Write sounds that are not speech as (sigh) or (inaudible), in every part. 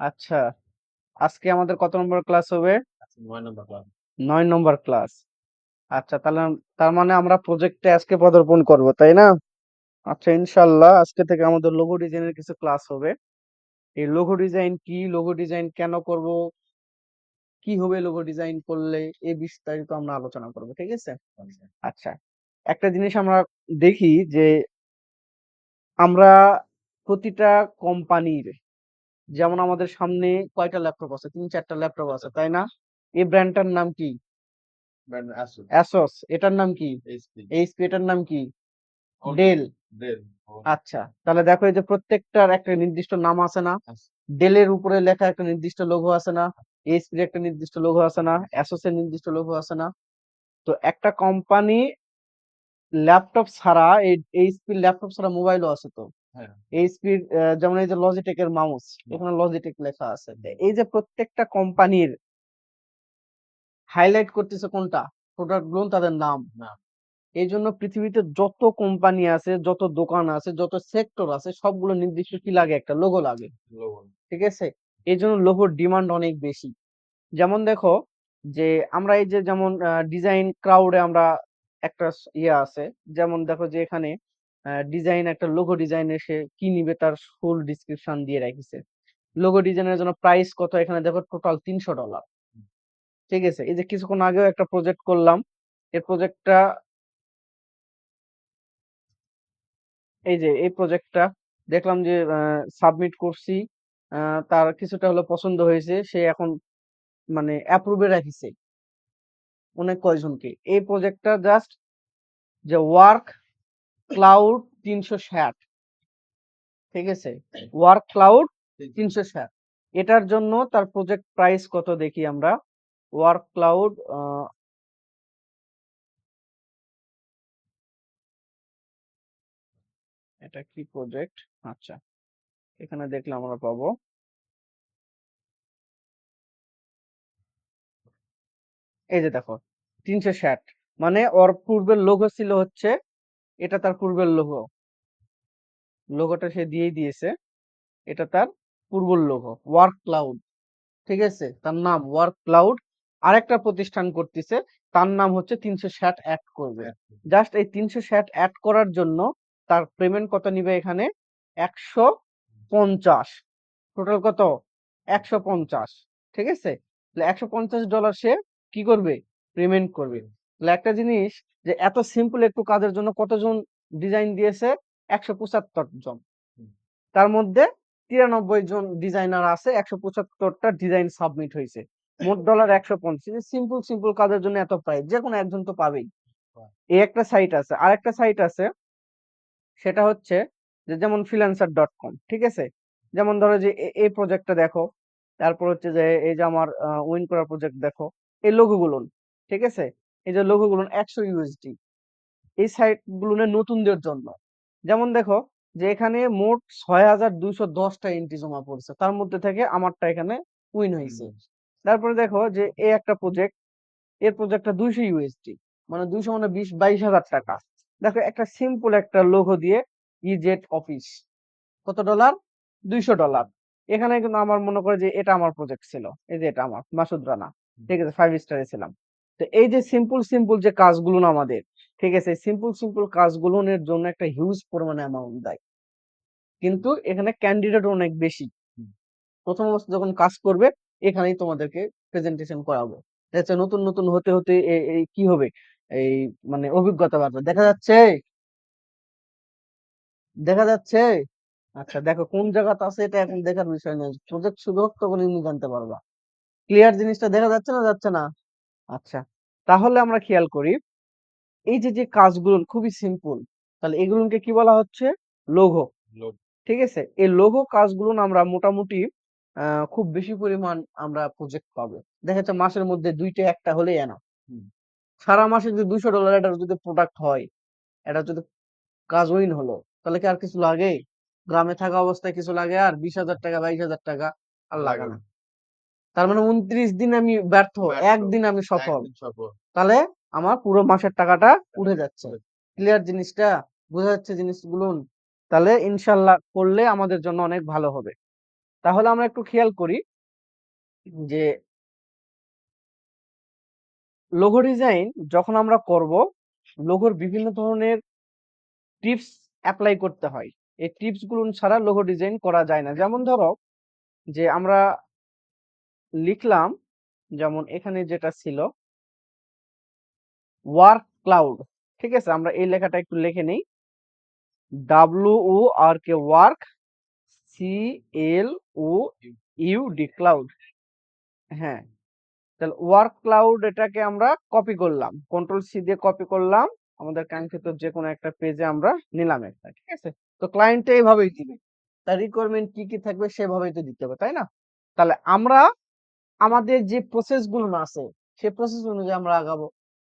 আচ্ছা আজকে আমাদের কত নম্বর ক্লাস হবে? নয় নম্বর ক্লাস। নয় নম্বর ক্লাস। আচ্ছা তাহলে তার মানে আমরা প্রজেক্টে আজকে পদার্পণ করব তাই না? আচ্ছা ইনশাল্লাহ আজকে থেকে আমাদের লোগো ডিজাইনের কিছু ক্লাস হবে। এই লোগো ডিজাইন কি? লোগো ডিজাইন কেন করব? কি হবে লোগো ডিজাইন করলে? এই বিস্তারিত আমরা আলোচনা করব ঠিক আছে? আচ্ছা একটা জিনিস আমরা দেখি যে আমরা প্রতিটা কোম্পানির যেমন আমাদের সামনে কয়টা ল্যাপটপ আছে? তিন চারটা ল্যাপটপ আছে তাই না? এই ব্র্যান্ডটার নাম কি? অ্যাসোস এটার নাম কি? এইচপি এটার নাম কি? ডেল আচ্ছা তাহলে দেখো এই যে প্রত্যেকটার একটা নির্দিষ্ট নাম আছে না? ডেলের উপরে লেখা একটা নির্দিষ্ট লোগো আছে না? এইচপির একটা নির্দিষ্ট লোগো আছে না? অ্যাসোসের নির্দিষ্ট লোগো আছে না? তো একটা কোম্পানি ল্যাপটপ ছাড়া এই এইচপির ল্যাপটপ ছাড়া মোবাইলও আছে তো? হ্যাঁ। এইচপির যেমন এই যে লজিটেকের মাউস এখানে লজিটেক লেখা আছে। এই যে প্রত্যেকটা কোম্পানির হাইলাইট করতেছে কোনটা? প্রোডাক্টগুলো তাদের নাম। নাম। এই জন্য পৃথিবীতে যত কোম্পানি আছে যত দোকান আছে যত সেক্টর আছে সবগুলো নির্দিষ্ট কি লাগে? একটা লোগো। লাগে ঠিক আছে? এই জন্য লোগোর ডিমান্ড অনেক বেশি। যেমন দেখো যে আমরা এই যে যেমন ডিজাইন ক্রাউডে আমরা একটা ইয়ে আছে। যেমন দেখো যে এখানে ডিজাইন একটা লোগো ডিজাইন এসে কি নিবে তার ফুল ডিসক্রিপশন দিয়ে রাখিছে। লোগো ডিজাইনের জন্য প্রাইস কত? এখানে দেখো টোটাল তিনশো ডলার ঠিক আছে? এই যে কিছুক্ষণ আগেও একটা প্রজেক্ট করলাম। এই প্রজেক্টটা এই যে এই প্রজেক্টটা দেখলাম যে সাবমিট করছি। তার কিছুটা হলো পছন্দ হয়েছে। সে এখন মানে অ্যাপ্রুভে রাখিছে। অনেক কয়জনকে। এই প্রজেক্টটা জাস্ট যে ওয়ার্ক ক্লাউড তিনশো ষাট। ঠিক আছে? ওয়ার্ক ক্লাউড তিনশো ষাট। এটার জন্য তার প্রজেক্ট প্রাইস কত দেখি আমরা? ওয়ার্ক ক্লাউড এটা কি প্রজেক্ট আচ্ছা এখানে দেখলে আমরা পাবো। এই যে দেখো তিনশো ষাট। মানে ওর পূর্বের লোগো ছিল হচ্ছে এটা তার পূর্বের লোগো লোগোটা সে দিয়েই দিয়েছে। এটা তার পূর্বর লোগো ওয়ার্ক ক্লাউড। ঠিক আছে? তার নাম ওয়ার্ক ক্লাউড। আরেকটা প্রতিষ্ঠান করতেছে তার নাম হচ্ছে তিনশো ষাট অ্যাড করবে। জাস্ট এই তিনশো ষাট অ্যাড করার জন্য তার পেমেন্ট কত নিবে এখানে? একশো পঞ্চাশ। টোটাল কত? একশো পঞ্চাশ। ঠিক আছে? একশো পঞ্চাশ ডলার সে কি করবে? পেমেন্ট করবে। একটা জিনিস যে এত সিম্পল একটু কাজের জন্য কতজন ডিজাইন দিয়েছে? একশো পঁচাত্তর জন। তার মধ্যে তিরানব্বই জন ডিজাইনার আছে একশো পঁচাত্তরটা ডিজাইন সাবমিট হয়েছে মোট ডলার একশো পঞ্চাশ। সিম্পল সিম্পল কাজের জন্য এত প্রাইস যে কোনো একজন তো পাবেই। এই একটা সাইট আছে। আর একটা সাইট আছে সেটা হচ্ছে যে যেমন ফ্রিল্যান্সার ডট কম ঠিক আছে? যেমন ধরো যে এই প্রজেক্টটা দেখো। তারপর হচ্ছে যে এই যে আমার উইন করা প্রজেক্ট দেখো। এই লোগো গুলো ঠিক আছে? এই যে লোগো গুলো একশো ইউএসডি এই সাইটগুলো নতুনদের জন্য। যেমন দেখো যে এখানে মোট ছয় হাজার দুইশো দশটা এন্ট্রি জমা পড়ছে তার মধ্যে থেকে আমারটা এখানে উইন হয়েছে তারপরে দেখো যে এই একটা প্রজেক্ট এর প্রজেক্টটা দুইশো ইউএসডি মানে দুইশো মানে বিশ বাইশ হাজার টাকা। দেখো একটা সিম্পল একটা লোগো দিয়ে ইজেট অফিস কত ডলার দুইশো ডলার এখানে কিন্তু আমার মনে করে যে এটা আমার প্রজেক্ট ছিল এই যে এটা আমার মাসুদ রানা। ঠিক আছে ফাইভ স্টারে ছিলাম। তো এই যে সিম্পল সিম্পল যে কাজগুলো আমাদের ঠিক আছে? সিম্পল সিম্পল কাজগুলোর জন্য একটা হিউজ পরিমাণে অ্যামাউন্ট দেয়। কিন্তু এখানে ক্যান্ডিডেট অনেক বেশি। প্রথম অবস্থা যখন কাজ করবে এখানেই তোমাদেরকে প্রেজেন্টেশন করাবো। দেখা নতুন নতুন হতে হতে এই কি হবে? এই মানে অভিজ্ঞতা বাড়বে। দেখা যাচ্ছে? দেখা যাচ্ছে? আচ্ছা দেখো কোন জায়গাতে আছে এটা এখন দেখার বিষয় নয়। প্রজেক্ট শুরু হোক তখন এমনি জানতে পারবা। ক্লিয়ার জিনিসটা দেখা যাচ্ছে না যাচ্ছে না? আচ্ছা তাহলে আমরা খেয়াল করি এই যে যে কাজগুলো খুবই সিম্পল তাহলে এগুলোকে কি বলা হচ্ছে? লোগো ঠিক আছে? এই লোগো কাজগুলো আমরা মোটামুটি খুব বেশি পরিমাণ আমরা প্রজেক্ট পাবো। দেখা যাচ্ছে মাসের মধ্যে দুইটা একটা হলেই এনা। সারা মাসে যদি দুইশো ডলার এটা যদি প্রোডাক্ট হয় এটা যদি কাজ উইন হলো তাহলে কি আর কিছু লাগে গ্রামে থাকা অবস্থায় কিছু লাগে আর বিশ হাজার টাকা বাইশ হাজার টাকা আর লাগে না। তার মানে উনত্রিশ দিন আমি ব্যর্থ। একদিন আমি সফল। তাহলে আমার পুরো মাসের টাকাটা উঠে যাচ্ছে। ক্লিয়ার জিনিসটা? বোঝা যাচ্ছে জিনিসগুলো? তাহলে ইনশাল্লাহ করলে আমাদের জন্য অনেক ভালো হবে। তাহলে আমরা একটু খেয়াল করি যে লোগো ডিজাইন যখন আমরা করব লোগোর বিভিন্ন ধরনের টিপস অ্যাপ্লাই করতে হয়। এই টিপসগুলো ছাড়া লোগো ডিজাইন করা যায় না। যেমন ধরো যে আমরা লিখলাম, যেমন এখানে যেটা ছিল ওয়ার্ক ক্লাউড ঠিক আছে? আমরা এই লেখাটা একটু লিখে নিই। W O R K work C L O U D cloud হ্যাঁ। তাহলে ওয়ার্ক ক্লাউড এটাকে আমরা কপি করলাম। কন্ট্রোল সি দিয়ে কপি করলাম। আমাদের কাঙ্ক্ষিত যে কোনো একটা পেজে আমরা নিলাম একটা, ঠিক আছে? তো ক্লায়েন্টে এইভাবেই দিবে। তার রিকোয়ারমেন্ট কি কি থাকবে সেভাবেই তো দিতে হবে, তাই না? তাহলে আমরা আমাদের যে প্রসেসগুলো আছে সেই প্রসেস অনুযায়ী আমরা আগাবো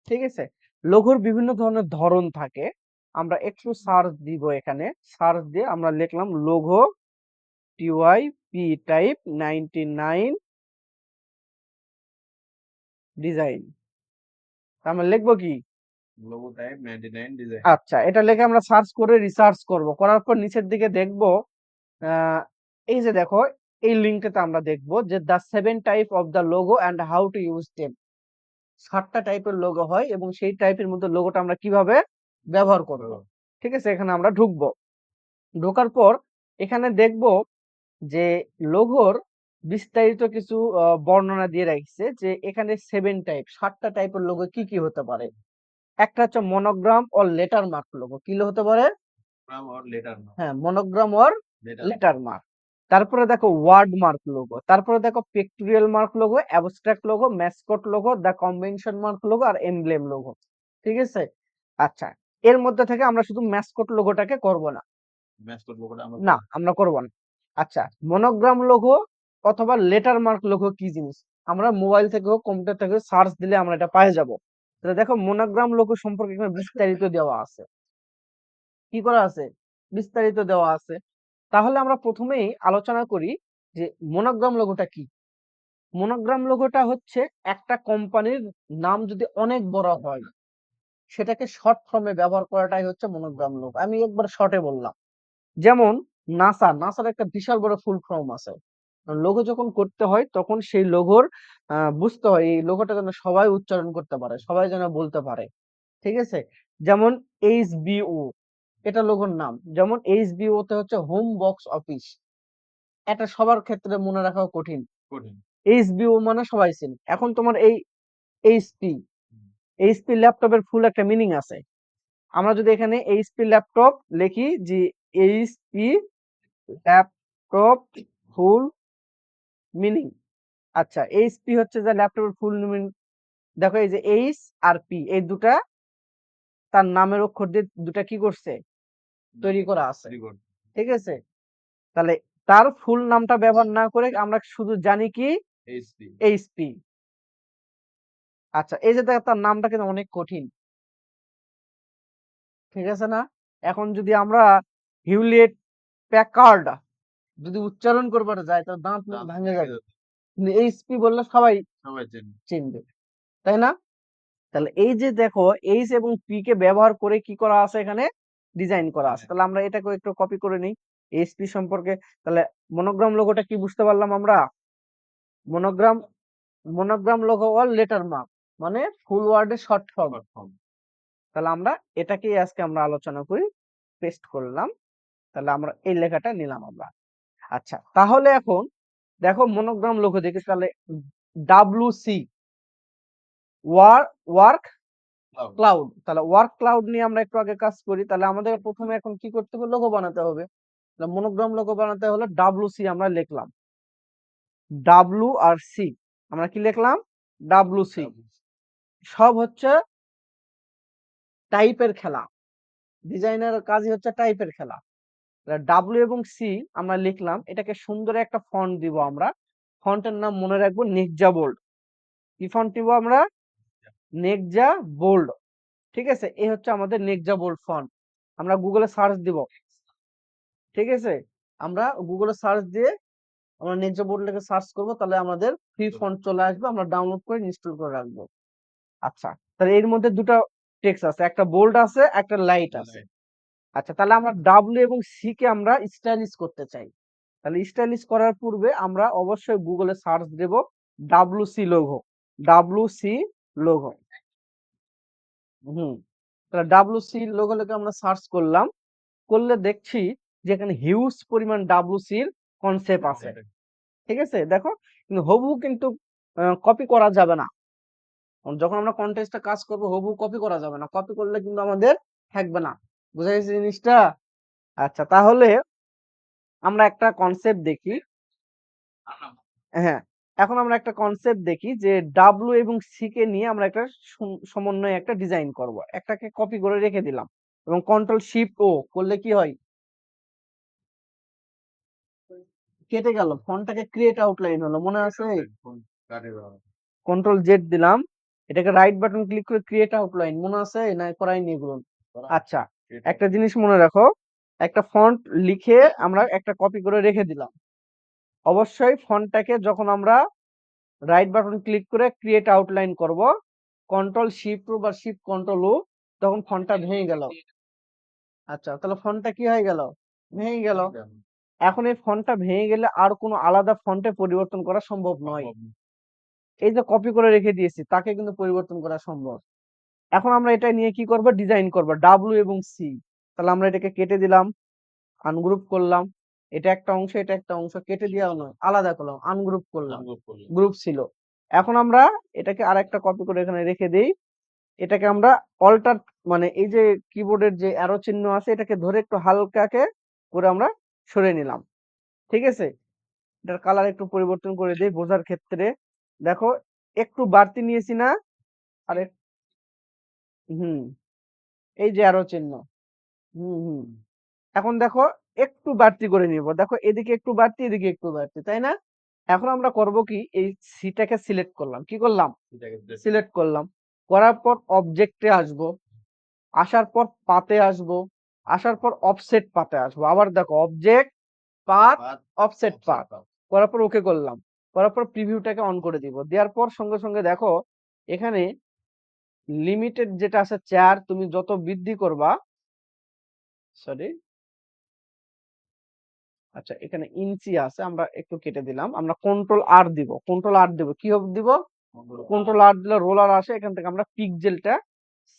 ঠিক আছে? লোগোর বিভিন্ন ধরনের ধরন থাকে আমরা একটু সার্চ দিব এখানে। সার্চ দিয়ে আমরা লিখলাম logo T Y P type ninety nine design আমরা লিখব কি? লোগো টাইপ 99 ডিজাইন আচ্ছা এটা লিখে আমরা সার্চ করে রিসার্চ করব। করার পর নিচের দিকে দেখব আহ, এই যে দেখো এই লিঙ্কটাতে আমরা দেখব যে the seven type of the logo and how to use them সাতটা টাইপের লোগো হয় এবং সেই টাইপের মধ্যে লোগোটা আমরা কীভাবে ব্যবহার করব? ঠিক আছে? এখানে আমরা ঢুকবো। ঢোকার পর এখানে দেখব যে লোগোর বিস্তারিত কিছু বর্ণনা দিয়ে রাখছে যে এখানে সেভেন টাইপ সাতটা টাইপের লোগো কি কি হতে পারে? একটা হচ্ছে মনোগ্রাম ও লেটার মার্ক লোগো কি হতে পারে? হ্যাঁ মনোগ্রাম ওর লেটার মার্ক তারপরে দেখো ওয়ার্ড মার্ক লোগো তারপরে দেখো pictorial mark logo abstract logo mascot logo the convention mark logo R emblem logo ঠিক আছে? আচ্ছা এর মধ্যে থেকে আমরা শুধু ম্যাসকট লোগোটাকে করব না। ম্যাচ করব লোগোটা আমরা না আমরা করব না। আচ্ছা মনোগ্রাম লোগো অথবা লেটার মার্ক লোগো কি জিনিস? আমরা মোবাইল থেকে হোক কম্পিউটার থেকে সার্চ দিলে আমরা এটা পেয়ে যাব। তাহলে দেখো মনোগ্রাম লোগো সম্পর্কে এখানে বিস্তারিত দেওয়া আছে। কি করা আছে? বিস্তারিত দেওয়া আছে। তাহলে আমরা প্রথমেই আলোচনা করি যে মনোগ্রাম লোগোটা কি? মনোগ্রাম লোগোটা হচ্ছে একটা কোম্পানির নাম যদি অনেক বড় হয়, সেটাকে শর্ট ফর্মে ব্যবহার করাটাই হচ্ছে মনোগ্রাম লোগো আমি একবার শর্টে বললাম। যেমন নাসা নাসার একটা বিশাল বড় ফুল ফর্ম আছে। লোগো যখন করতে হয়, তখন সেই লোগোর বুঝতে হয়, এই লোগোটা যেন সবাই উচ্চারণ করতে পারে, সবাই যেন বলতে পারে। ঠিক আছে? যেমন এইচ বিও এটা লোগোর নাম। যেমন এইচ বিও তে হচ্ছে হোম বক্স অফিস এটা সবার ক্ষেত্রে মনে রাখা কঠিন। কঠিন। এইচ বিও মানে সবাই চেনে। এখন তোমার এই এইচপি এইচপি ল্যাপটপের ফুল একটা মিনিং আছে। আমরা যদি এখানে এইচপি ল্যাপটপ লিখি যে এইচপি ল্যাপটপ ফুল মিনিং আচ্ছা এইচপি হচ্ছে যে ল্যাপটপের ফুল মিনিং দেখো এই যে এইচ আর পি এই দুটা তার নামের অক্ষর দিয়ে দুটা কি করছে? তৈরি করা আছে। ঠিক আছে? তাহলে তার ফুল নামটা ব্যবহার না করে আমরা শুধু জানি কি? এইচপি আচ্ছা এই যে তার নামটা কিন্তু অনেক কঠিন। ঠিক আছে না? এখন যদি আমরা হিউলেট প্যাকার্ড যদি উচ্চারণ করবার যায় তো দাঁত ভাঙে যাবে। কিন্তু এইচপি বললে সবাই সবাই চিনবে। তাই না? তাহলে এই যে দেখো এইচ এবং পি কে ব্যবহার করে কি করা আছে এখানে? ডিজাইন করা আছে। হ্যাঁ। তাহলে আমরা এটাকে একটু কপি করে নিই। এইচপি সম্পর্কে তাহলে মনোগ্রাম লোগোটা কি বুঝতে পারলাম আমরা? Monogram monogram logo all letter mark মানে ফুল ওয়ার্ডের শর্ট ফর্ম তাহলে আমরা এটাকেই আজকে আমরা আলোচনা করি পেস্ট করলাম তাহলে আমরা এই লেখাটা নিলাম আমরা। আচ্ছা তাহলে এখন দেখো মনোগ্রাম লোগো দেখে তাহলে ডাব্লু সি ওয়ার্ক ক্লাউড তাহলে ওয়ার্ক ক্লাউড নিয়ে আমরা একটু আগে কাজ করি তাহলে আমাদের প্রথমে এখন কি করতে হবে? লোগো বানাতে হবে। তাহলে মনোগ্রাম লোগো বানাতে হলে ডাব্লু সি আমরা লিখলাম। ডাব্লু আর সি আমরা কি লিখলাম? ডাব্লু সি সব হচ্ছে টাইপের খেলা। ডিজাইনের কাজই হচ্ছে টাইপের খেলা। ডাব্লু এবং সি আমরা লিখলাম। এটাকে সুন্দর একটা ফন্ট দিব আমরা। ফন্টের নাম মনে রাখব নেকজা বোল্ড কি ফন্ট দিব আমরা? নেকজা বোল্ড ঠিক আছে? এই হচ্ছে আমাদের নেকজা বোল্ড ফন্ট আমরা গুগলে সার্চ দিব। ঠিক আছে? আমরা গুগলে সার্চ দিয়ে আমরা নেকজা বোল্ড লিখে সার্চ করব তাহলে আমাদের ফ্রি ফন্ট চলে আসবে। আমরা ডাউনলোড করে ইনস্টল করে রাখব। আচ্ছা তাহলে এর মধ্যে দুটো টেক্সট আছে। একটা বোল্ড আছে একটা লাইট আছে। আচ্ছা তাহলে আমরা ডাব্লিউ এবং সি কে আমরা স্টাইলিশ করতে চাই। তাহলে স্টাইলিশ করার পূর্বে আমরা অবশ্যই গুগলে সার্চ দেব ডাব্লুসি লোগো ডাব্লুসি লোগো হুম। তাহলে ডাব্লুসি লোগো লিখে আমরা সার্চ করলাম। করলে দেখছি যে এখানে হিউজ পরিমাণ ডাব্লুসির কনসেপ্ট আছে। ঠিক আছে? দেখো কিন্তু হবু কিন্তু কপি করা যাবে না। যখন আমরা কন্টেস্টে কাজ করব হবু কপি করা যাবে না। কপি করলে কিন্তু আমাদের থাকবে না। বুঝা গেছে জিনিসটা? আচ্ছা তাহলে আমরা একটা কনসেপ্ট দেখি। হ্যাঁ। এখন আমরা একটা কনসেপ্ট দেখি যে ডাব্লু এবং সি কে নিয়ে আমরা একটা সম- সমন্বয়ে একটা ডিজাইন করব। একটাকে কপি করে রেখে দিলাম এবং কন্ট্রোল শিফট ও করলে কি হয়? কেটে গেল ফন্টটাকে ক্রিয়েট আউটলাইন হলো মনে আছে? কন্ট্রোল জেড দিলাম এটাকে রাইট বাটন ক্লিক করে ক্রিয়েট আউটলাইন মনে আছে? না করাইনি এগুলো? আচ্ছা একটা জিনিস মনে রাখো একটা ফন্ট লিখে আমরা একটা কপি করে রেখে দিলাম। অবশ্যই ফন্টটাকে যখন আমরা রাইট বাটন ক্লিক করে ক্রিয়েট আউটলাইন করব কন্ট্রোল শিফট বা শিফট কন্ট্রোল ও তখন ফন্টটা ভেঙে গেল। আচ্ছা তাহলে ফন্টটা কি হয়ে গেল? ভেঙে গেল। এখন এই ফন্টটা ভেঙে গেলে আর কোনো আলাদা ফন্টে পরিবর্তন করা সম্ভব নয়। এই যে কপি করে রেখে দিয়েছি তাকে কিন্তু পরিবর্তন করা সম্ভব। এখন আমরা এটা নিয়ে কি করব? ডিজাইন করব। ডাব্লিউ এবং সি তাহলে আমরা এটাকে কেটে দিলাম আনগ্রুপ করলাম। এটা একটা অংশ এটা একটা অংশ কেটে নয় আলাদা করলাম আনগ্রুপ করলাম। গ্রুপ ছিল। এখন আমরা এটাকে আর একটা কপি করে এখানে রেখে দেই। এটাকে আমরা অল্টার মানে এই যে কিবোর্ডের যে অ্যারো চিহ্ন আছে এটাকে ধরে একটু হালকাকে করে আমরা সরে নিলাম। ঠিক আছে? এটার কালার একটু পরিবর্তন করে দিই বোঝার ক্ষেত্রে। দেখো একটু বাড়তি নিয়েছি না আরে হুম এই যে অ্যারো চিহ্ন। হুম হুম। এখন দেখো একটু বাড়তি করে নিব। দেখো এদিকে একটু বাড়তি এদিকে একটু বাড়তি তাই না? এখন আমরা করব কি? এই সিটাকে সিলেক্ট করলাম। কি করলাম? সিলেক্ট করলাম। করার পর অবজেক্টে আসব। আসার পর পাতে আসব। আসার পর অফসেট পাতে আসব। আবার দেখো অবজেক্ট পাত অফসেট পাত। করার পর ওকে করলাম। করার পর প্রিভিউটাকে অন করে দিব। দেওয়ার পর সঙ্গে সঙ্গে দেখো এখানে লিমিটেড যেটা আছে চার তুমি যত বৃদ্ধি করবা সরি আচ্ছা এখানে ইঞ্চি আছে আমরা একটু কেটে দিলাম। আমরা কন্ট্রোল আর দিব। কন্ট্রোল আর দিব কি হবে দিব? কন্ট্রোল আর দিলে রোলার আসে এখান থেকে আমরা পিকজেলটা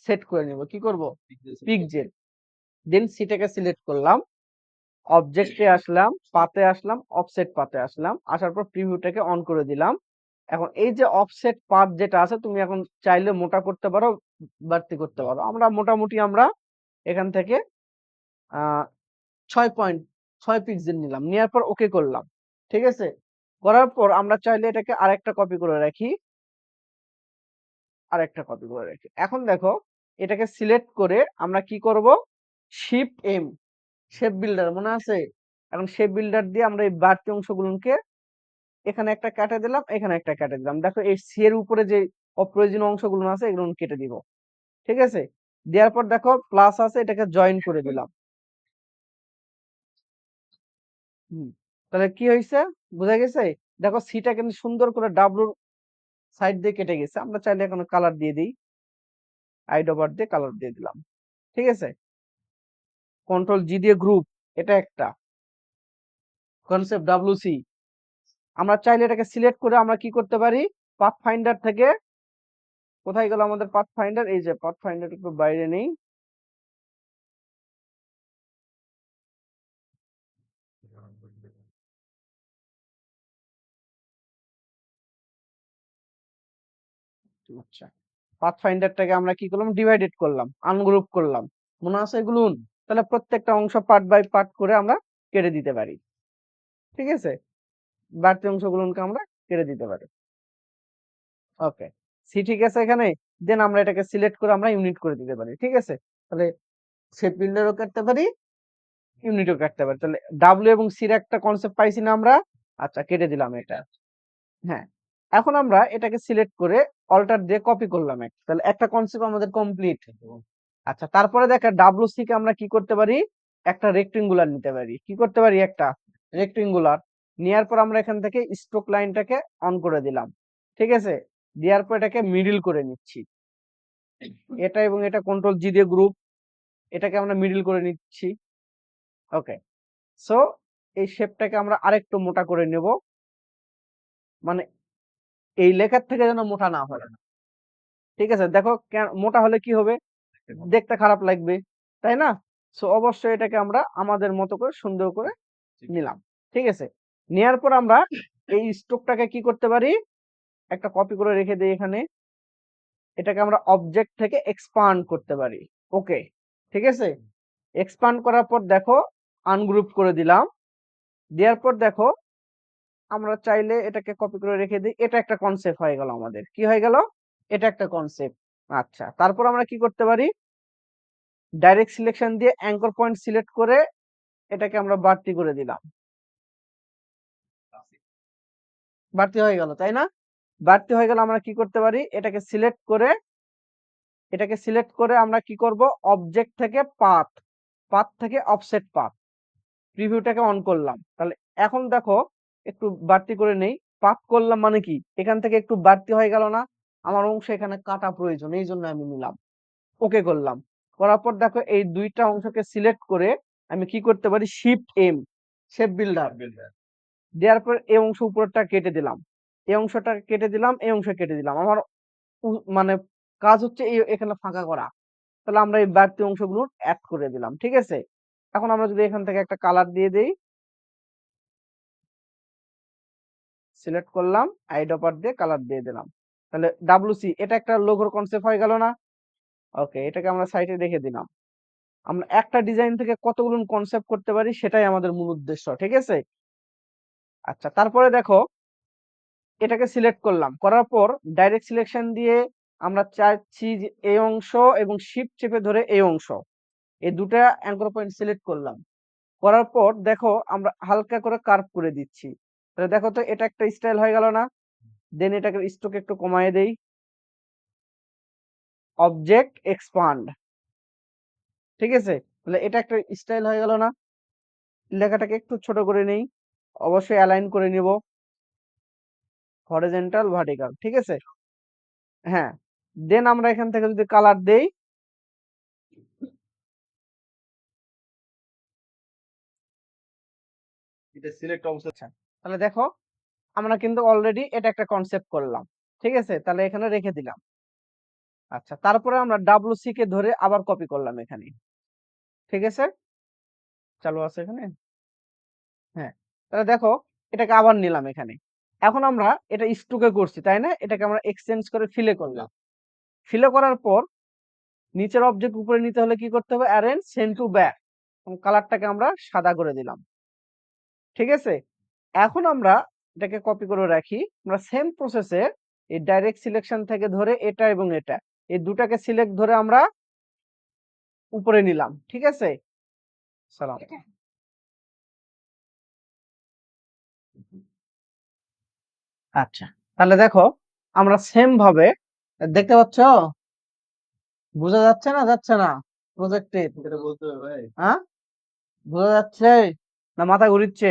সেট করে নিব। কি করব? পিকজেল দেন সিটাকে সিলেক্ট করলাম। অবজেক্টে আসলাম পাতে আসলাম অফসেট পাতে আসলাম। আসার পর প্রিভিউটাকে অন করে দিলাম। এখন এই যে অফসেট পাত যেটা আছে তুমি এখন চাইলে মোটা করতে পারো বাড়তি করতে পারো। আমরা মোটামুটি আমরা এখান থেকে আহ ছয় পয়েন্ট ছয় পিক্সেল নিলাম নেওয়ার পর ওকে করলাম ঠিক আছে? করার পর আমরা চাইলে এটাকে আরেকটা কপি করে রাখি। আরেকটা কপি করে রাখি। এখন দেখো এটাকে সিলেক্ট করে আমরা কি করব? শিফট এম শেপ বিল্ডার মনে আছে? এখন শেপ বিল্ডার দিয়ে আমরা এই বাড়তি অংশগুলোকে এখানে একটা কেটে দিলাম এখানে একটা কেটে দিলাম। দেখো এই সি এর উপরে যে অপ্রয়োজনীয় অংশগুলো আছে এগুলো কেটে দিব ঠিক আছে? দেওয়ার পর দেখো প্লাস আছে এটাকে জয়েন করে দিলাম। তাহলে কি হয়েছে বোঝা গেছে? দেখো সিটা কিন্তু সুন্দর করে ডাব্লুর সাইড দিয়ে কেটে গেছে। আমরা চাইলে এখন কালার দিয়ে দিই। আইডোবার দিয়ে কালার দিয়ে দিলাম। ঠিক আছে? কন্ট্রোল জি দিয়ে গ্রুপ এটা একটা। কনসেপ্ট ডাব্লুসি আমরা চাইলে এটাকে সিলেক্ট করে আমরা কি করতে পারি? পাথ ফাইন্ডার থেকে কোথায় গেল আমাদের পাথ ফাইন্ডার এই যে পাথ ফাইন্ডার একটু বাইরে নেই। আচ্ছা। পাথ ফাইন্ডারটাকে আমরা কি করলাম? ডিভাইডেড করলাম, আনগ্রুপ করলাম। মনে আছে এগুলো তাহলে প্রত্যেকটা অংশ পার্ট বাই পার্ট করে আমরা কেটে দিতে পারি। ঠিক আছে? বাড়তি অংশগুলোকে আমরা কেটে দিতে পারি। ওকে, সি ঠিক আছে এখানে? দেন আমরা এটাকে সিলেক্ট করে আমরা ইউনিট করে দিতে পারি। ঠিক আছে? তাহলে শেপ বিল্ডারও কাটতে পারি, ইউনিটও কাটতে পারি। তাহলে ডাব্লিউ এবং সির একটা কনসেপ্ট পাইছি না আমরা? আচ্ছা কেটে দিলাম এটা। হ্যাঁ এখন আমরা এটাকে সিলেক্ট করে অল্টার দিয়ে কপি করলাম তাহলে একটা কনসেপ্ট আমাদের কমপ্লিট আচ্ছা তারপরে দেখা ডাব্লু কে আমরা কি করতে পারি? একটা রেক্টেঙ্গুলার নিতে পারি। কি করতে পারি? একটা রেক্টেঙ্গুলার নেওয়ার পর আমরা এখান থেকে স্ট্রোক লাইনটাকে অন করে দিলাম। ঠিক আছে? দেওয়ার পর এটাকে মিডিল করে নিচ্ছি। এটা এবং এটা কন্ট্রোল জি দিয়ে গ্রুপ এটাকে আমরা মিডিল করে নিচ্ছি। ওকে সো এই শেপটাকে আমরা আরেকটু মোটা করে নেব। মানে এই লেখার থেকে যেন মোটা না হয়। ঠিক আছে? দেখো মোটা হলে কি হবে? দেখতে খারাপ লাগবে তাই না? সো অবশ্যই এটাকে আমরা আমাদের মতো করে সুন্দর করে নিলাম। ঠিক আছে? নেয়ার পর আমরা এই স্টোকটাকে কি করতে পারি? একটা কপি করে রেখে দিই এখানে। এটাকে আমরা অবজেক্ট থেকে এক্সপান্ড করতে পারি। ওকে ঠিক আছে? এক্সপান্ড করার পর দেখো আনগ্রুপ করে দিলাম। দেওয়ার পর দেখো আমরা চাইলে এটাকে কপি করে রেখে দিই। এটা একটা কনসেপ্ট হয়ে গেল আমাদের। কি হয়ে গেল? এটা একটা কনসেপ্ট আচ্ছা তারপর আমরা কি করতে পারি? ডাইরেক্ট সিলেকশন দিয়ে অ্যাঙ্কর পয়েন্ট সিলেক্ট করে এটাকে আমরা বাড়তি করে দিলাম। বাড়তি হয়ে গেল, তাই না? বাড়তি হয়ে গেল আমরা কি করতে পারি? এটাকে সিলেক্ট করে, এটাকে সিলেক্ট করে আমরা কি করব? অবজেক্ট থেকে পাথ পাথ থেকে অফসেট পাথ প্রিভিউটাকে অন করলাম। তাহলে এখন দেখো একটু বাড়তি করে নেই। পাপ করলাম মানে কি? এখান থেকে একটু বাড়তি হয়ে গেল না। আমার অংশ এখানে কাটা প্রয়োজন এই জন্য আমি নিলাম। ওকে করলাম। করার পর দেখো এই দুইটা অংশকে সিলেক্ট করে আমি কি করতে পারি? শিফট এম শেপ বিল্ডার দেওয়ার পর এই অংশ উপরটা কেটে দিলাম। এই অংশটা কেটে দিলাম এই অংশ কেটে দিলাম। আমার মানে কাজ হচ্ছে এই এখানে ফাঁকা করা। তাহলে আমরা এই বাড়তি অংশগুলো অ্যাড করে দিলাম ঠিক আছে? এখন আমরা যদি এখান থেকে একটা কালার দিয়ে দেই সিলেক্ট করলাম আইডপার দিয়ে কালার দিয়ে দিলাম। তাহলে ডাব্লুসি এটা একটা লোগোর কনসেপ্ট হয়ে গেল না? ওকে এটাকে আমরা সাইটে রেখে দিলাম। আমরা একটা ডিজাইন থেকে কতগুলো কনসেপ্ট করতে পারি সেটাই আমাদের মূল উদ্দেশ্য, ঠিক আছে? আচ্ছা তারপরে দেখো, এটাকে সিলেক্ট করলাম। করার পর ডাইরেক্ট সিলেকশন দিয়ে আমরা চাচ্ছি যে এই অংশ এবং শিফট চেপে ধরে এই অংশ। এই দুটা অ্যাঙ্কর পয়েন্ট সিলেক্ট করলাম। করার পর দেখো, আমরা হালকা করে কার্ভ করে দিচ্ছি। তাহলে দেখো তো এটা একটা স্টাইল হয়ে গেল না? দেন এটাকে স্ট্রোক একটু কমায় দেই। অবজেক্ট এক্সপান্ড ঠিক আছে? তাহলে এটা একটা স্টাইল হয়ে গেল না? লেখাটাকে একটু ছোট করে নেই। অবশ্যই অ্যালাইন করে নিব। হরিজন্টাল ভার্টিক্যাল ঠিক আছে? হ্যাঁ। দেন আমরা এখান থেকে যদি কালার দেই। এটা সিলেক্ট অবস্থা তাহলে দেখো, আমরা কিন্তু অলরেডি এটা একটা কনসেপ্ট করলাম। ঠিক আছে? তাহলে এখানে রেখে দিলাম। আচ্ছা তারপরে আমরা ডাব্লুসি কে ধরে আবার কপি করলাম এখানে। ঠিক আছে? চালু আছে এখানে? হ্যাঁ। তাহলে দেখো, এটাকে আবার নিলাম এখানে। এখন আমরা এটা স্টুকে করছি, তাই না? এটাকে আমরা এক্সচেঞ্জ করে ফিলে করলাম। ফিলে করার পর নিচের অবজেক্ট উপরে নিতে হলে কি করতে হবে? অ্যারেঞ্জ সেন্ড টু ব্যাক কালারটাকে আমরা সাদা করে দিলাম। ঠিক আছে? এখন আমরা এটাকে কপি করে রাখি। আমরা সেম প্রসেসে এই ডাইরেক্ট সিলেকশন থেকে ধরে এটা এবং এটা এই দুটাকে সিলেক্ট ধরে আমরা উপরে নিলাম ঠিক আছে? সালাম আচ্ছা তাহলে দেখো আমরা সেম ভাবে দেখতে পাচ্ছ? বোঝা যাচ্ছে না যাচ্ছে না? প্রজেক্টে হ্যাঁ? বোঝা যাচ্ছে? না মাথা ঘুরিচ্ছে?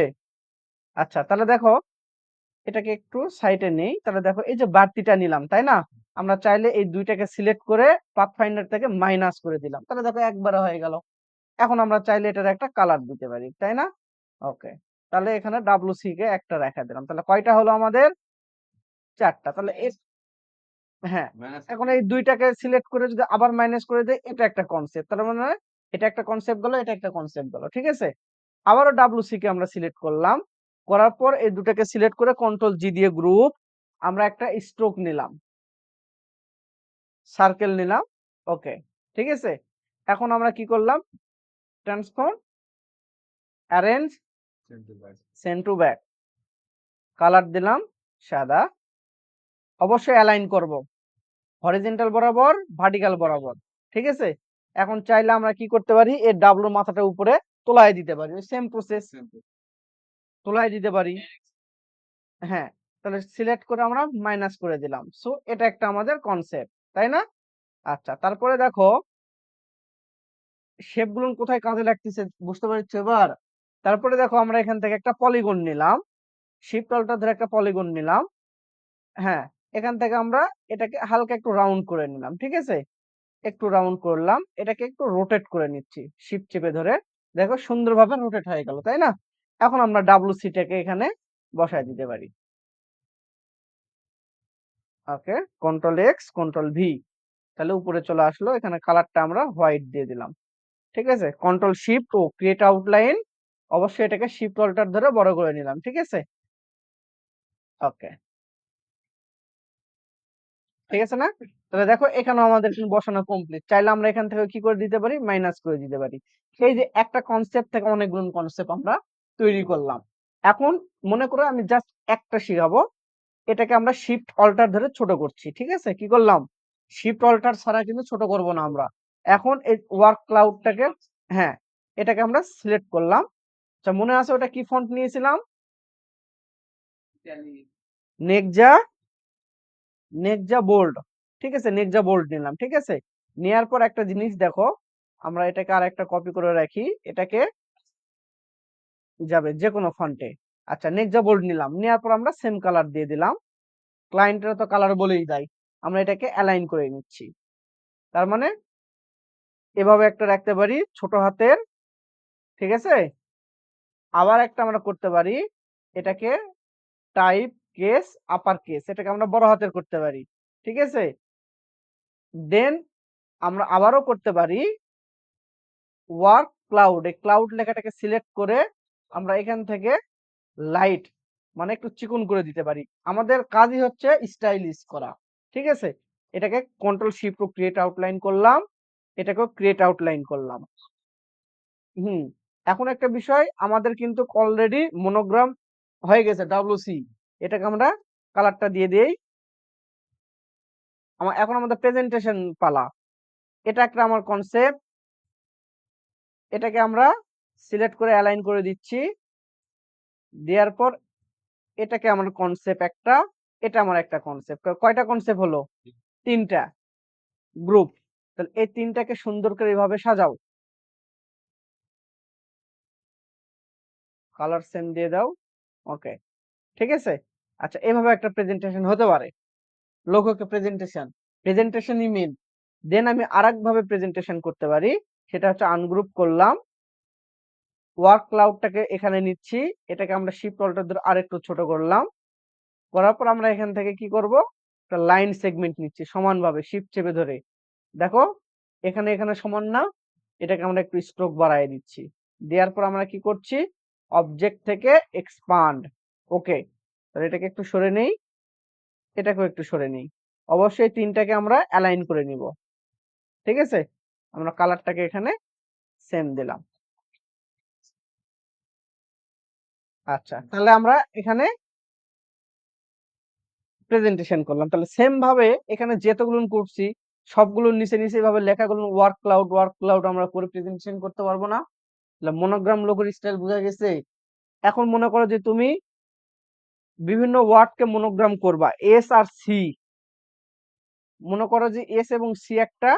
আচ্ছা তাহলে দেখো এটাকে একটু সাইডে নেই। তাহলে দেখো এই যে বাড়তিটা নিলাম তাই না? আমরা চাইলে এই দুইটাকে সিলেক্ট করে পাথফাইন্ডার থেকে মাইনাস করে দিলাম। তাহলে দেখো একবারে হয়ে গেল। এখন আমরা চাইলে এটার একটা কালার দিতে পারি তাই না? ওকে তাহলে এখানে ডাব্লুসি কে একটা রেখা দিলাম। তাহলে কয়টা হলো আমাদের? চারটা। তাহলে হ্যাঁ এখন এই দুইটাকে সিলেক্ট করে যদি আবার মাইনাস করে দেয় এটা একটা কনসেপ্ট তার মানে এটা একটা কনসেপ্ট গেল এটা একটা কনসেপ্ট গেল ঠিক আছে? আবারও ডাব্লুসি কে আমরা সিলেক্ট করলাম। করার পর এই দুটাকে সিলেক্ট করে কন্ট্রোল জি দিয়ে গ্রুপ আমরা একটা স্ট্রোক নিলাম। সার্কেল নিলাম ওকে ঠিক আছে? এখন আমরা কি করলাম? Transform arrange send to back colour দিলাম, সাদা, অবশ্যই অ্যালাইন করব। হরিজন্টাল বরাবর ভার্টিক্যাল বরাবর, ঠিক আছে? এখন চাইলে আমরা কি করতে পারি? এর ডাবলুর মাথাটা উপরে তোলায় দিতে পারি সেম প্রসেস তোলায় দিতে পারি। হ্যাঁ। তাহলে সিলেক্ট করে আমরা মাইনাস করে দিলাম। সো এটা একটা আমাদের কনসেপ্ট তাই না? আচ্ছা তারপরে দেখো শেপগুলো কোথায় কাজে লাগতেছে বুঝতে পারছ এবার? তারপরে দেখো আমরা এখান থেকে একটা পলিগন নিলাম। শিফট অল্টা ধরে একটা পলিগন নিলাম। হ্যাঁ এখান থেকে আমরা এটাকে হালকা একটু রাউন্ড করে নিলাম ঠিক আছে? একটু রাউন্ড করলাম এটাকে একটু রোটেট করে নিচ্ছি শিপ চেপে ধরে। দেখো সুন্দরভাবে রোটেট হয়ে গেল তাই না? এখন আমরা ডাব্লিউসি টাকে এখানে বসায় দিতে পারি। Okay control X control V তাহলে উপরে চলে আসলো, এখানে কালারটা আমরা হোয়াইট দিয়ে দিলাম। ঠিক আছে? Control shift O create outline অবশ্যই এটাকে শিফট অল্টার ধরে বড় করে নিলাম, ঠিক আছে? ওকে। ঠিক আছে না? তাহলে দেখো, এখানেও আমাদের বসানো কমপ্লিট চাইলে আমরা এখান থেকে কি করে দিতে পারি? মাইনাস করে দিতে পারি। সেই যে একটা কনসেপ্ট থেকে অনেকগুলো কনসেপ্ট আমরা তৈরি করলাম। এখন মনে করো আমি জাস্ট একটা শিখাবো। এটাকে আমরা শিফট অল্টার ধরে ছোট করছি ঠিক আছে? কি করলাম? শিফট অল্টার ছাড়া কিন্তু ছোট করব না আমরা। এখন এই ওয়ার্ক ক্লাউডটাকে হ্যাঁ এটাকে আমরা সিলেক্ট করলাম। আচ্ছা মনে আছে ওটা কি ফন্ট নিয়েছিলাম? নেকজা নেকজা বোল্ড ঠিক আছে? নেকজা বোল্ড নিলাম ঠিক আছে? নেয়ার পর একটা জিনিস দেখো আমরা এটাকে আর একটা কপি করে রাখি। এটাকে যাবে যে কোনো ফন্টে আচ্ছা নেকজা বোল্ড নিলাম। নেওয়ার পর আমরা সেম কালার দিয়ে দিলাম। ক্লায়েন্টের তো কালার বলেই দেয়। আমরা এটাকে অ্যালাইন করে নিচ্ছি। তার মানে এভাবে একটা রাখতে পারি ছোট হাতের, ঠিক আছে? আবার একটা আমরা করতে পারি এটাকে টাইপ কেস আপার কেস এটাকে আমরা বড় হাতের করতে পারি, ঠিক আছে? দেন আমরা আবারও করতে পারি ওয়ার্ক ক্লাউড এই ক্লাউড লেখাটাকে সিলেক্ট করে আমরা এখান থেকে লাইট মানে একটু চিকন করে দিতে পারি। আমাদের কাজই হচ্ছে স্টাইলিশ করা, ঠিক আছে? এটাকে কন্ট্রোল শিফট ক্রিয়েট আউটলাইন করলাম, এটাকেও ক্রিয়েট আউটলাইন করলাম। হুম, এখন একটা বিষয়, আমাদের কিন্তু অলরেডি মনোগ্রাম হয়ে গেছে ডাব্লিউসি এটাকে আমরা কালারটা দিয়ে দিই আমার এখন আমাদের প্রেজেন্টেশন পালা। এটা একটা আমার কনসেপ্ট এটাকে আমরা সিলেক্ট করে অ্যালাইন করে দিচ্ছি। দেওয়ার পর এটাকে আমার কনসেপ্ট একটা এটা আমার একটা কনসেপ্ট কয়টা কনসেপ্ট হলো? তিনটা গ্রুপ তাহলে এই তিনটাকে সুন্দর করে এভাবে সাজাও। কালার সেম দিয়ে দাও। ওকে ঠিক আছে? আচ্ছা এভাবে একটা প্রেজেন্টেশন হতে পারে। লোগোকে প্রেজেন্টেশন প্রেজেন্টেশন ইমেল দেন আমি ভাবে প্রেজেন্টেশন করতে পারি। সেটা হচ্ছে আনগ্রুপ করলাম। ওয়ার্ক ক্লাউডটাকে এখানে নিচ্ছি। এটাকে আমরা শিফট অল্টার ধরে আরেকটু ছোট করলাম। করার পর আমরা এখান থেকে কি করব? একটা লাইন সেগমেন্ট নিচ্ছি সমানভাবে শিফট চেপে ধরে। দেখো, এখানে এখানে সমান না, এটাকে আমরা একটু স্ট্রোক বাড়ায় দিচ্ছি। দেওয়ার পর আমরা কি করছি? অবজেক্ট থেকে এক্সপান্ড ওকে তাহলে এটাকে একটু সরে নেই। এটাকেও একটু সরে নেই। অবশ্যই তিনটাকে আমরা অ্যালাইন করে নিব। ঠিক আছে? আমরা কালারটাকে এখানে সেম দিলাম। আচ্ছা তাহলে আমরা এখানে প্রেজেন্টেশন করলাম। তাহলে সেম ভাবে এখানে যেতগুলো করছি সবগুলোর নিচে নিচে ভাবে লেখাগুলো ওয়ার্ক ক্লাউড ওয়ার্ক ক্লাউড আমরা করে প্রেজেন্টেশন করতে পারব না। তাহলে মনোগ্রাম লোগোর স্টাইল বোঝা গেছে। এখন মনে করো যে তুমি বিভিন্ন ওয়ার্ডকে মনোগ্রাম করবা এস আর সি মনে করো যে এস এবং সি একটা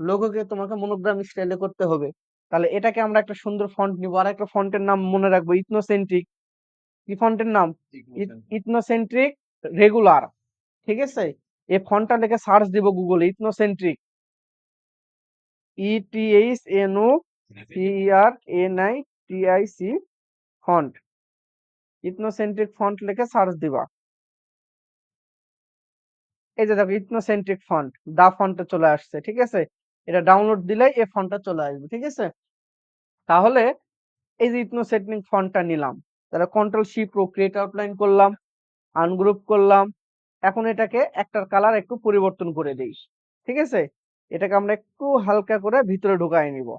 লোগোকে তোমাকে মনোগ্রাম স্টাইলে করতে হবে। তাহলে এটাকে আমরা একটা সুন্দর ফন্ট নিব। আর একটা ফন্টের নাম মনে রাখব ইথনোসেন্ট্রিক কি ফন্টের নাম? ইথনোসেন্ট্রিক রেগুলার ঠিক আছে? এই ফন্টটা লিখে সার্চ দিব গুগলে ethnocentric ETH N O CR N I T I C font ethnocentric font লিখে সার্চ দিবা। এই যে দেখো ইথনোসেন্ট্রিক ফন্ট দা ফন্টে চলে আসছে ঠিক আছে? এটা ডাউনলোড দিলেই এই ফন্টটা চলে আসবে, ঠিক আছে? তাহলে এই যে ইথনোসেন্ট্রিক ফন্টটা নিলাম, তাহলে control C pro create outline করলাম আনগ্রুপ করলাম, এখন এটাকে একটার কালার একটু পরিবর্তন করে দেই, ঠিক আছে? এটাকে আমরা একটু হালকা করে ভিতরে ঢুকাই নিব।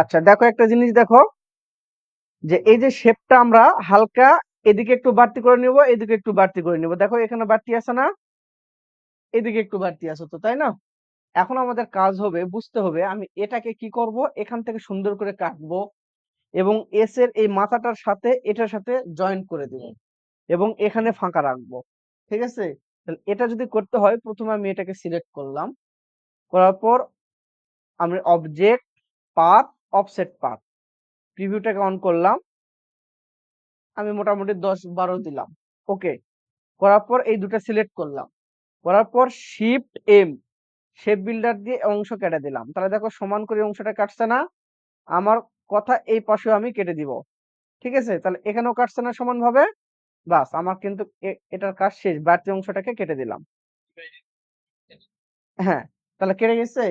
আচ্ছা দেখো একটা জিনিস দেখো, যে এই যে শেপটা আমরা হালকা এদিকে একটু বাড়তি করে নিব, এদিকে একটু বাড়তি করে নিব। দেখো এখানে বাড়তি আছে না? এদিকে একটু বাড়তি আছে তো, তাই না? এখন আমাদের কাজ হবে, বুঝতে হবে আমি এটাকে কি করব? এখান থেকে সুন্দর করে কাটবো এবং এস এর এই মাথাটার সাথে, এটার সাথে জয়েন্ট করে দেব এবং এখানে ফাঁকা রাখব, ঠিক আছে? এটা যদি করতে হয়, প্রথমে আমি এটাকে সিলেক্ট করলাম। করার পর আমি অবজেক্ট পাথ অফসেট পাথ প্রিভিউটাকে অন করলাম। আমি মোটামুটি দশ বারো দিলাম। ওকে? করার পর এই দুটো সিলেক্ট করলাম। করার পর শিফট এম শেপ বিল্ডার দিয়ে অংশ কেটে দিলাম। তাহলে দেখো সমান করে অংশটা কাটছে না। আমার কথা এই পাশেও আমি কেটে দিব। ঠিক আছে? তাহলে এখানেও কাটছে না সমান ভাবে বাস, আমার কিন্তু এটার কাজ শেষ। বাড়তি অংশটাকে কেটে দিলাম। হ্যাঁ তাহলে কেটে গেছে?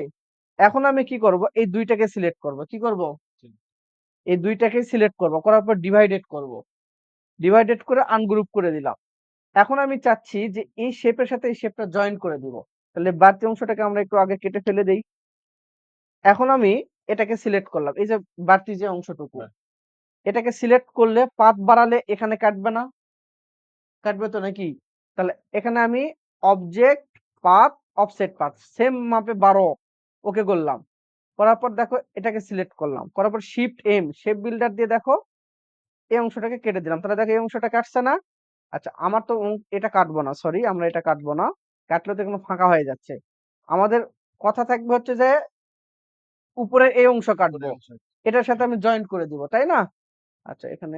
এখন আমি কি করব? এই দুইটাকে সিলেক্ট করব। কি করব? এই দুইটাকে সিলেক্ট করব। করার পর ডিভাইডেড করব। ডিভাইডেড করে আনগ্রুপ করে দিলাম। এখন আমি চাচ্ছি যে এই শেপের সাথে এই শেপটা জয়েন করে দিব। তাহলে বাড়তি অংশটাকে আমরা একটু আগে কেটে ফেলে দেই। এখন আমি এটাকে সিলেক্ট করলাম। এই যে বাড়তি যে অংশটুকু হ্যাঁ। এটাকে সিলেক্ট করলে পাত বাড়ালে এখানে কাটবে না। কাটবে তো নাকি? তাহলে এখানে আমি object path offset path same মাপে বারো ওকে করলাম। করার পর দেখো এটাকে সিলেক্ট করলাম। করার পর শিফট এম শেপ বিল্ডার দিয়ে দেখো এই অংশটাকে কেটে দিলাম। তাহলে দেখো এই অংশটা কাটছে না। আচ্ছা আমার তো এটা কাটবো না সরি আমরা এটা কাটবো না। কাটলে তো কোনো ফাঁকা হয়ে যাচ্ছে। আমাদের কথা থাকবে হচ্ছে যে উপরে এই অংশ কাটবো। এটার সাথে আমি জয়েন্ট করে দিব তাই না? আচ্ছা এখানে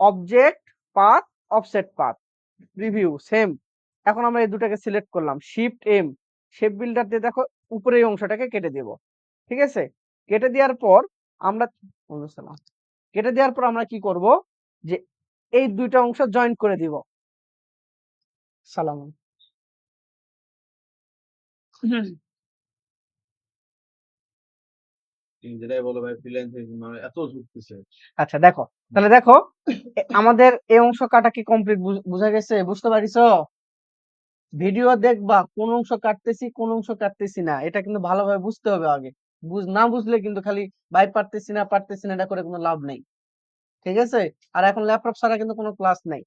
object path offset path review same এখন আমরা এই দুটাকে সিলেক্ট করলাম শিফট এম শেপ বিল্ডার দিয়ে দেখো উপরে এই অংশটাকে কেটে দেব। ঠিক আছে? কেটে দেওয়ার পর আমরা কেটে দেওয়ার পর আমরা কি করব? যে এই দুইটা অংশ জয়েন্ট করে দিব। সালাম মানে আচ্ছা দেখো তাহলে দেখো আমাদের এই অংশ কাটা কি কমপ্লিট বুঝা গেছে? বুঝতে পারিছো ভিডিও দেখবা কোন অংশ কাটতেছি কোন অংশ কাটতেছি না। এটা কিন্তু ভালোভাবে বুঝতে হবে আগে। বুঝ, না বুঝলে কিন্তু খালি ভাই পারতেছি না পারতেছি না, এটা করে কোনো লাভ নেই। ঠিক আছে? আর এখন ল্যাপটপ ছাড়া কিন্তু কোনো ক্লাস নাই।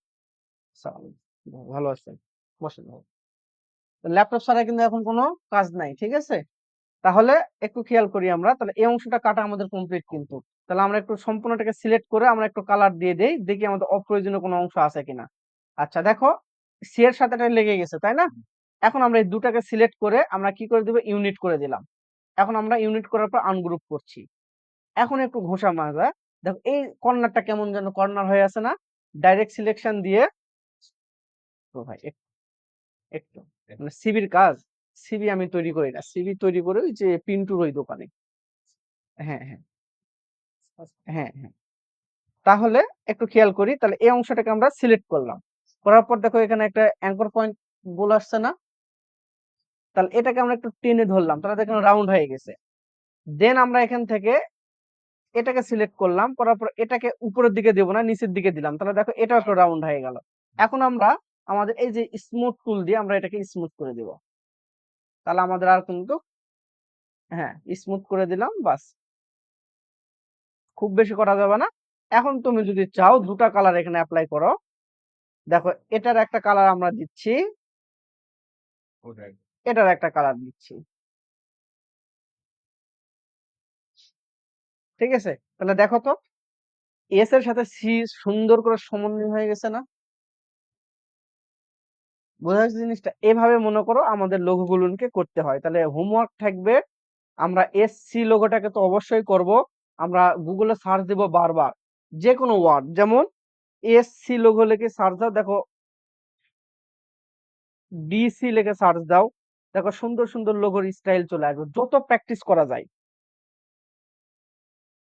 ভালো আছেন? বসেন ল্যাপটপ ছাড়া কিন্তু এখন কোনো কাজ নাই, ঠিক আছে? তাহলে একটু খেয়াল করি আমরা। তাহলে এই অংশটা কাটা আমাদের কমপ্লিট কিন্তু। তাহলে আমরা একটু সম্পূর্ণটাকে সিলেক্ট করে আমরা একটু কালার দিয়ে দেই, দেখি আমাদের অপ্রয়োজনীয় কোনো অংশ আছে কিনা। আচ্ছা দেখো সি এর সাথে লেগে গেছে, তাই না? এখন আমরা এই দুটাকে সিলেক্ট করে আমরা কি করে দিব? ইউনিট করে দিলাম। এখন আমরা ইউনিট করার পর আনগ্রুপ করছি। এখন একটু ঘষা মাজা। দেখো এই কর্নারটা কেমন যেন কর্নার হয়ে আছে না? ডাইরেক্ট সিলেকশন দিয়ে ও ভাই একটু মানে সিবির কাজ সিবি আমি তৈরি করি না। সিবি তৈরি করে ওই যে পিন্টুর ওই দোকানে। হ্যাঁ হ্যাঁ। হ্যাঁ হ্যাঁ। তাহলে একটু খেয়াল করি তাহলে এই অংশটাকে আমরা সিলেক্ট করলাম। করার পর দেখো এখানে একটা অ্যাঙ্কর পয়েন্ট গোল আসছে না? তাহলে এটাকে আমরা একটু টেনে ধরলাম, তাহলে দেখুন রাউন্ড হয়ে গেছে। দেন আমরা এখান থেকে এটাকে সিলেক্ট করলাম, করার পর এটাকে উপরের দিকে দেবো না, নিচের দিকে দিলাম। তাহলে দেখো এটাও একটা রাউন্ড হয়ে গেল। এখন আমরা আমাদের এই যে স্মুথ টুল দিয়ে আমরা এটাকে স্মুথ করে দেব। তাহলে আমাদের আর কিন্তু হ্যাঁ স্মুথ করে দিলাম, বাস। খুব বেশি করা যাবে না। এখন তুমি যদি চাও দুটা কালার এখানে অ্যাপ্লাই করো। দেখো এটার একটা কালার আমরা দিচ্ছি। এটার একটা কালার দিচ্ছি। ঠিক আছে? তাহলে দেখো তো এস এর সাথে সি সুন্দর করে সমন্বয় হয়ে গেছে না? বোঝা জিনিসটা? এভাবে মনে করো আমাদের লোগোগুলোকে করতে হয়। তাহলে হোমওয়ার্ক থাকবে। আমরা এস সি লোগোটাকে তো অবশ্যই করব। আমরা গুগলে সার্চ দেব বারবার। যে কোনো ওয়ার্ড যেমন এস সি লোগো লিখে সার্চ দাও। দেখো ডিসি লিখে সার্চ দাও। দেখো সুন্দর সুন্দর লোগোর স্টাইল চলে আসবে। যত প্র্যাকটিস করা যায়।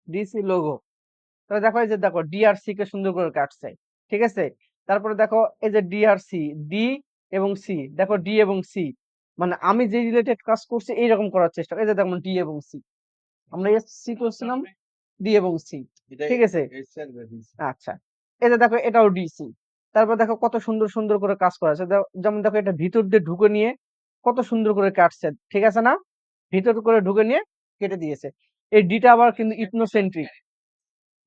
ডিসি লোগো তাহলে দেখো এই যে দেখো ডিআরসি কে সুন্দর করে কাটছে। ঠিক আছে? তারপরে দেখো এই যে ডিআরসি ডি এবং সি দেখো ডি এবং সি মানে আমি যে রিলেটেড কাজ করছি এইরকম করার চেষ্টা এই যে দেখো ডি এবং সি আমরা এস সি করছিলাম ডি এবং সি ঠিক আছে? আচ্ছা। এই যে দেখো এটাও ডিসি তারপর দেখো কত সুন্দর সুন্দর করে কাজ করা আছে। যেমন দেখো এটা ভিতর দিয়ে ঢুকে নিয়ে কত সুন্দর করে কাটছে ঠিক আছে না? ভিতর করে ঢুকে নিয়ে কেটে দিয়েছে। এই ডিটা আবার কিন্তু ইথনোসেন্ট্রিক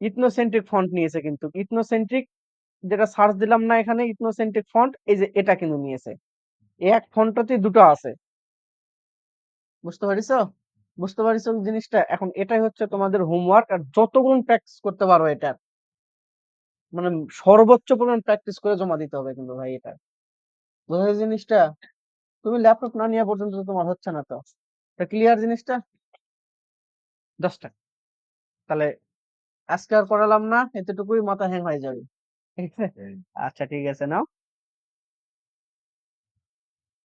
ইথনোসেন্ট্রিক ফন্ট নিয়েছে কিন্তু। ইথনোসেন্ট্রিক যেটা সার্চ দিলাম না এখানে ইথনোসেন্ট্রিক ফন্ট এই যে এটা কিন্তু নিয়েছে। এক ফন্টতে দুটো আছে। বুঝতে পারিছো বুঝতে পারিছো জিনিসটা? এখন এটাই হচ্ছে তোমাদের হোমওয়ার্ক আর যতগুণ প্র্যাকটিস করতে পারো এটা। মানে সর্বোচ্চ পরিমাণ প্র্যাকটিস করে জমা দিতে হবে কিন্তু ভাই এটা। বোঝা জিনিসটা? তুমি ল্যাপটপ না নেওয়া পর্যন্ত তোমার হচ্ছে না তো। তা ক্লিয়ার জিনিসটা? দশটা তাহলে আজকে আর করালাম না এতটুকুই মাথা হ্যাং হয়ে যাবে। ঠিক (laughs) আছে আচ্ছা ঠিক আছে নাও।